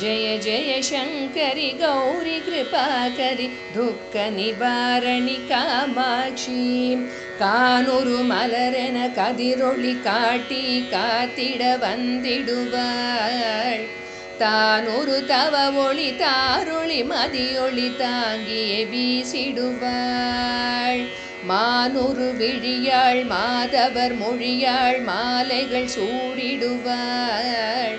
ஜய ஜய சங்கரி கௌரி கிருபாகரி துக்க நிவாரணி காமாட்சி கானூரு மலரென கதிரொளி காட்டி காத்திட வந்திடுவாள் தானொரு தவ ஒளி தாரொளி மதியொளி தாங்கிய வீசிடுவாள்। மானொரு விழியாள் மாதவர் மொழியாள் மாலைகள் சூடிடுவாள்।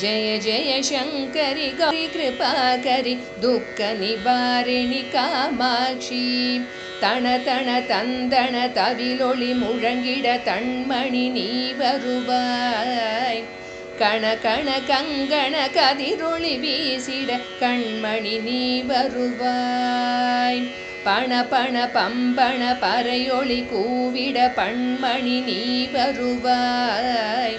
ஜய ஜய சங்கரி கௌரி கிருபாகரி துக்க நிவாரிணி காமாட்சி தண தன தந்தன தவிலொளி முழங்கிட தண்மணி நீ வருவாய் கண கண கங்கண கதிரொளி வீசிட கண்மணி நீ வருவாய் பண பண பம்பண பறையொளி கூவிட பண்மணி நீ வருவாய்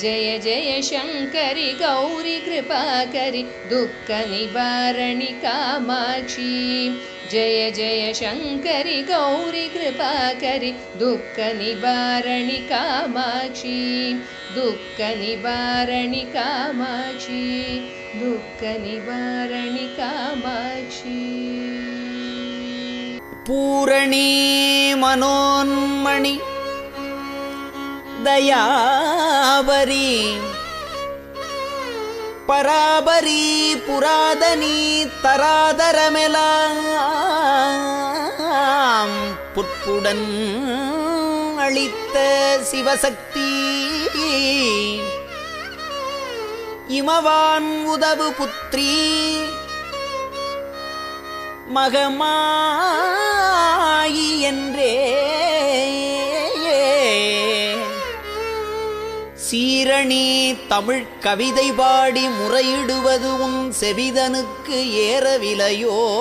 जय जय शङ्करि गौरि कृपाकरि दुःखनिवारणि निबारणी जय जय शङ्करि गौरि कृपाकरि दुःखनिवारणि निबारणी दुःखनिवारणि दुःख दुःखनिवारणि कामा दुःख पूरणी मनोन्मणि தயாபரி பராபரி புராதனி தராதரமெலாம் புட்புடன் அளித்த சிவசக்தி. இமவான் உதவு புத்திரி. மகமாயி என்றே சீரணி தமிழ் கவிதை பாடி முறையிடுவது உன் செவிதனுக்கு ஏறவிலையோ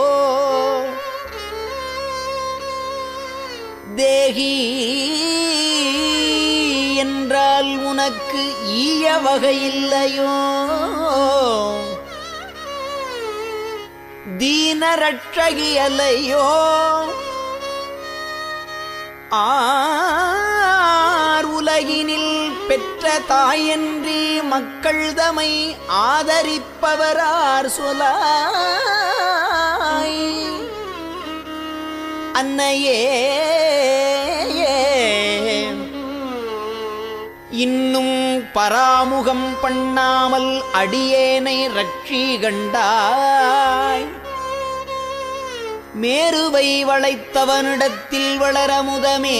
தேகி என்றால் உனக்கு ஈய வகையில்லையோ? தீனரட்சகியலையோ? ஆர் உலகினில் தாயன்றி மக்கள் தமை ஆதரிப்பவரார் சொலாய். அன்னையே இன்னும் பராமுகம் பண்ணாமல் அடியேனை ரட்சி கண்டாய். மேருவை வளைத்தவனிடத்தில் வளரமுதமே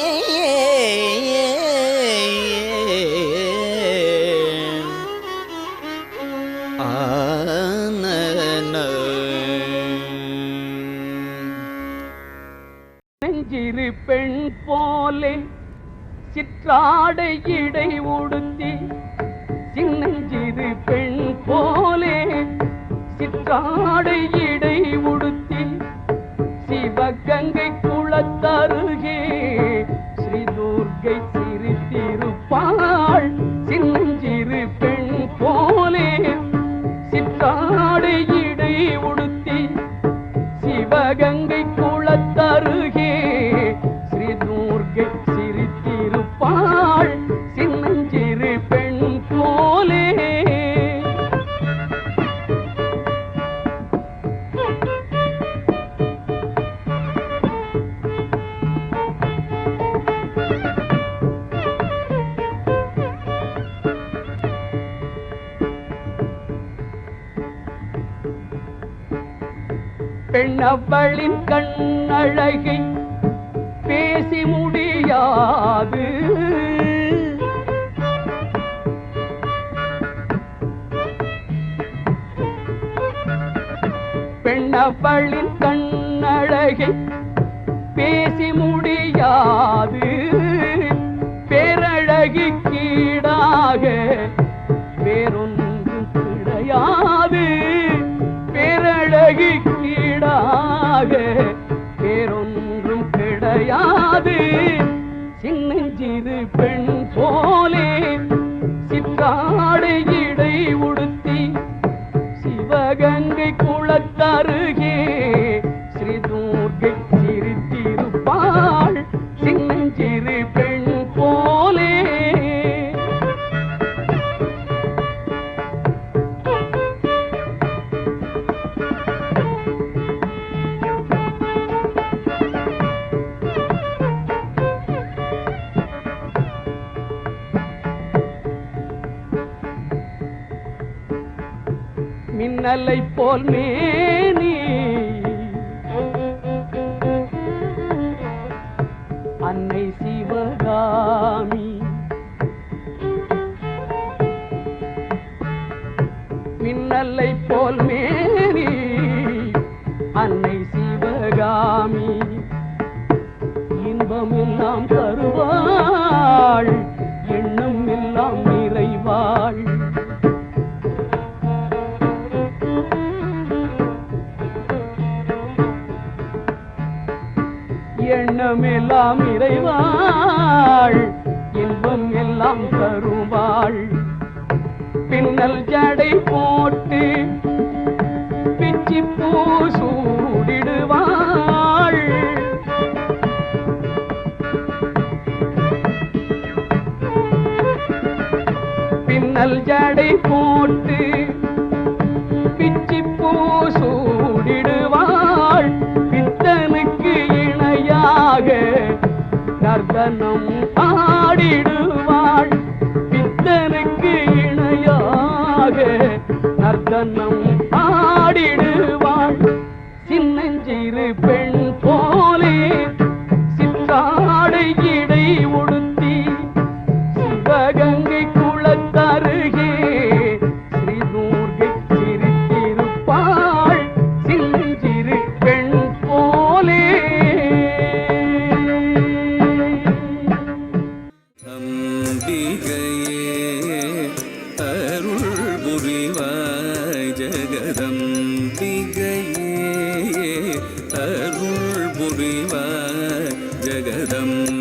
பெண் போலே சிற்றாடை இடை உடுத்தி சின்னஞ்சிறு பெண் போலே சிற்றா பெண்ணவளின் கண்ணழகை பேசி முடியாது. பெண்ணவளின் கண்ணழகை பேசி முடியாது காதே போல் மேனி. அன்னை சிவகாமி. மின்னலை போல் மேனி. அன்னை சிவகாமி. இன்பம் எல்லாம் தருவாள். எண்ணமெல்லாம் இறைவாள். இன்பம் எல்லாம் தருவாள். பின்னல் ஜடை போட்டு பிச்சி பூ சூடிடுவாள். பின்னல் ஜடை போட்டு நர்தனம் ஆடிடுவாள் பித்தனுக்கு இணையாக நர்த்தனம் ஆடிடுவாள் சின்னஞ்சிறு பெண் ஜகதம்பிகையே அருள் புரிவார் ஜகதம்.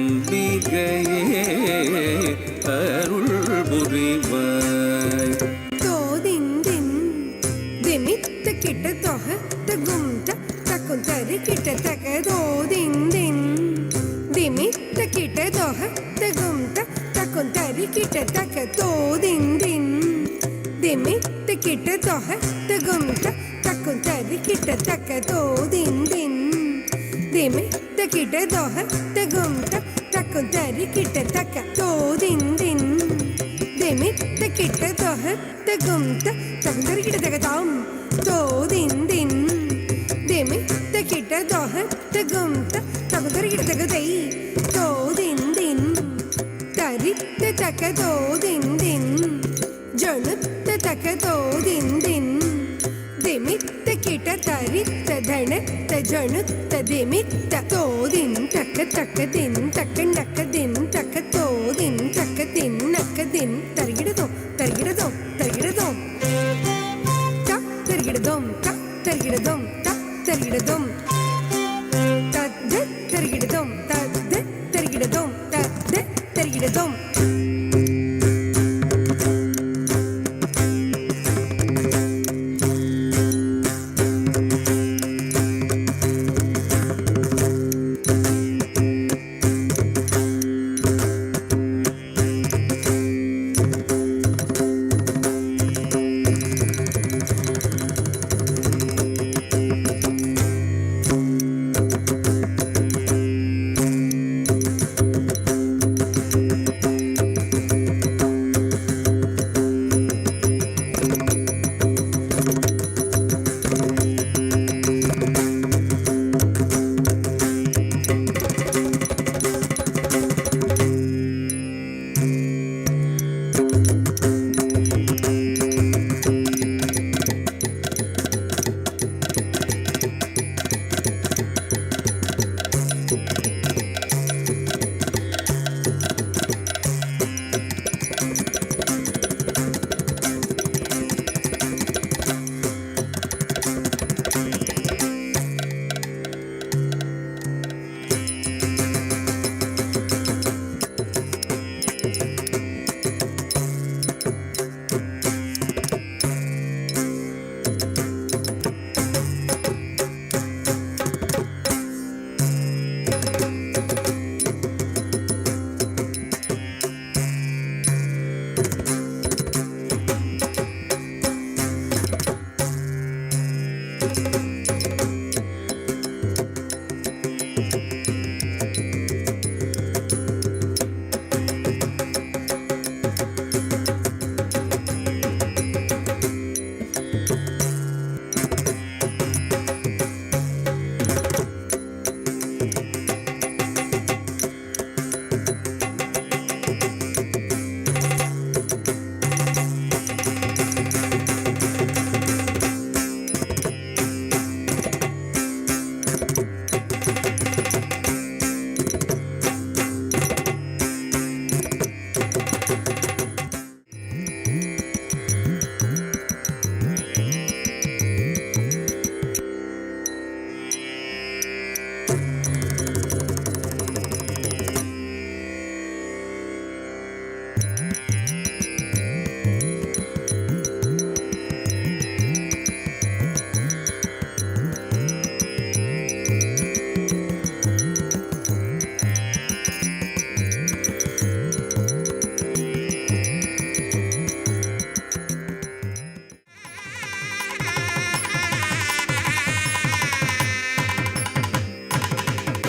സൊഹ തകുംച ചക്കും ചരിക്കിട്ട ചക്ക തോതിൻ ദിൻ ദിമി തക്കിട്ട ദോഹ തകുംച ചക്കും ചരിക്കിട്ട ചക്ക തോതിൻ ദിൻ ദിമി തക്കിട്ട ദോഹ തകുംച ചക്കും ചരിക്കിട്ട ചക്ക താം തോതിൻ ദിൻ ദിമി തക്കിട്ട ദോഹ തകുംച ചക്കും ചരിക്കിട്ട ചക്ക തൈ തോതിൻ ദിൻ തരിത്ത ചക്ക തോതിൻ ദിൻ ജണുത്ത ചക്ക തോ ധരിത്ത ധണത്ത ജണുത്ത ദിമിത്ത കോതിൻ തക്ക തക്ക തിൻ തക്കൻ തക്ക തിൻ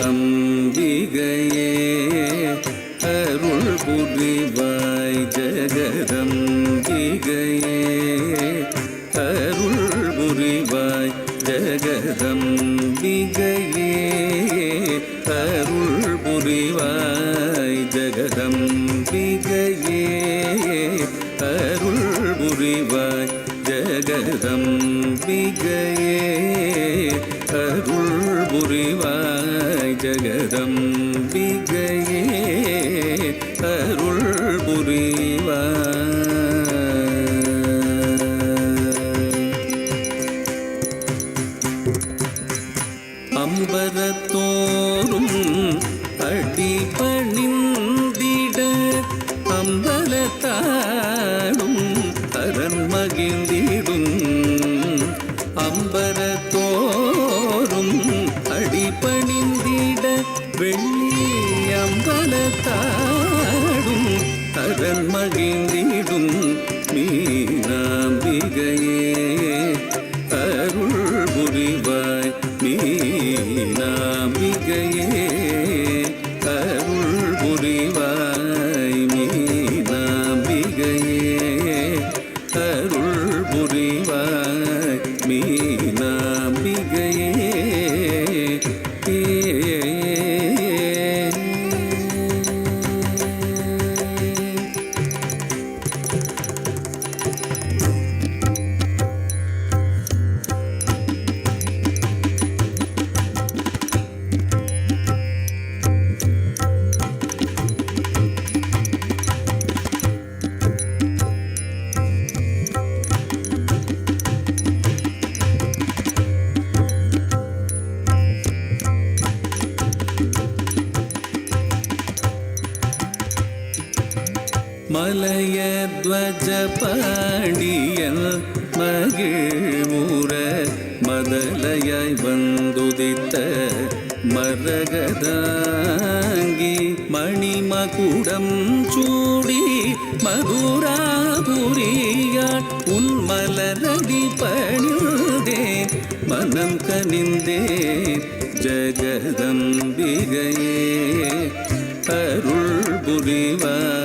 அம்பிகையே அருள் புரிவா ஜகதம்பிகையே அருள் புரிவாய் மகிழ்ந்திடும். மீனாம்பிகையே. பாண்டியன் மகிழ்மூர மதலையாய் வந்துதித்த மரகதாங்கி மணிமகுடம் சூடி மதுராபுரியாள் உன்மலரடி பணிந்தே மனம் கனிந்தே ஜகதம்பிகையே. அருள் புரிவாய்